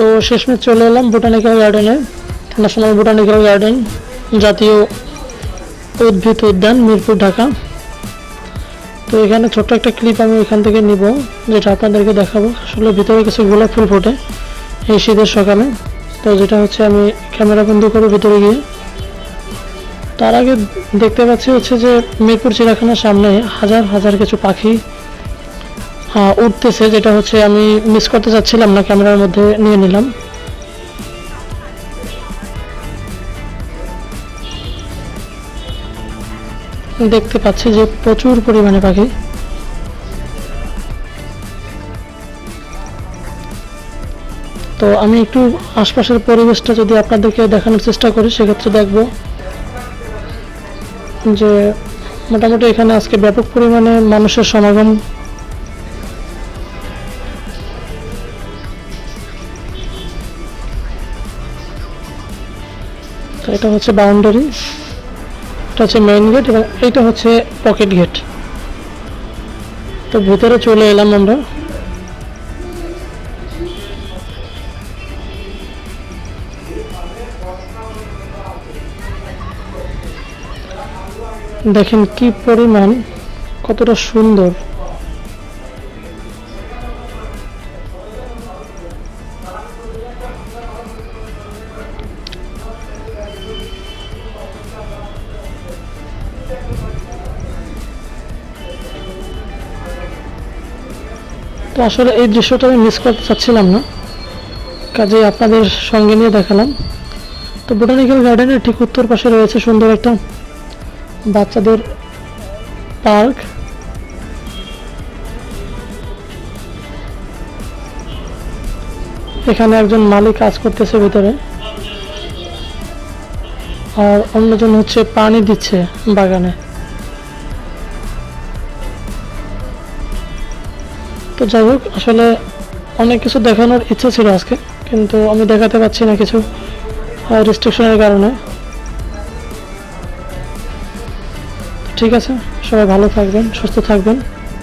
তো শেষমেশ চলে এলাম বোটানিক্যাল গার্ডেনে ন্যাশনাল বোটানিক্যাল গার্ডেন জাতীয় উদ্ভিদ উদ্যান, মিরপুর, ঢাকা। তো এখানে ছোট্ট একটা ক্লিপ আমি এখান থেকে নিব, যেটা আপনাদেরকে দেখাবো। আসলে ভিতরে কিছু গোলাপ ফুল ফোটে এই শীতের সকালে। তো যেটা হচ্ছে আমি ক্যামেরা বন্ধ করে ভিতরে গিয়ে। তার আগে দেখতে পাচ্ছি হচ্ছে যে মিরপুর চিড়িয়াখানার সামনে হাজার হাজার কিছু পাখি উঠতেছে, যেটা হচ্ছে আমি মিস করতে চাচ্ছিলাম না, ক্যামেরার মধ্যে নিয়ে নিলাম। দেখতে পাচ্ছি যে প্রচুর পরিমাণে পাখি। তো আমি একটু আশপাশের পরিবেশটা যদি আপনাদেরকে দেখানোর চেষ্টা করি, সেক্ষেত্রে দেখব যে মোটামুটি এখানে আজকে ব্যাপক পরিমাণে মানুষের সমাগম এটা হচ্ছে বাউন্ডারি এটা হচ্ছে মেইন গেট এবং এইটা হচ্ছে পকেট গেট তো ভিতরে চলে এলাম আমরা। দেখেন কি পরিমাণ, কতটা সুন্দর। তো আসলে এই দৃশ্যটা আমি মিস করতে চাচ্ছিলাম না। কাজে আপনাদের সঙ্গে নিয়ে দেখালাম। তো বোটানিক্যাল গার্ডেনের ঠিক উত্তর পাশে রয়েছে সুন্দর একটা বাচ্চাদের পার্ক এখানে একজন মালিক কাজ করতেছে ভিতরে। আর অন্যজন হচ্ছে পানি দিচ্ছে বাগানে। তো যাই হোক, আসলে অনেক কিছু দেখানোর ইচ্ছা ছিল আজকে, কিন্তু আমি দেখাতে পাচ্ছি না কিছু রেস্ট্রিকশনের কারণে। ঠিক আছে, সবাই ভালো থাকবেন, সুস্থ থাকবেন।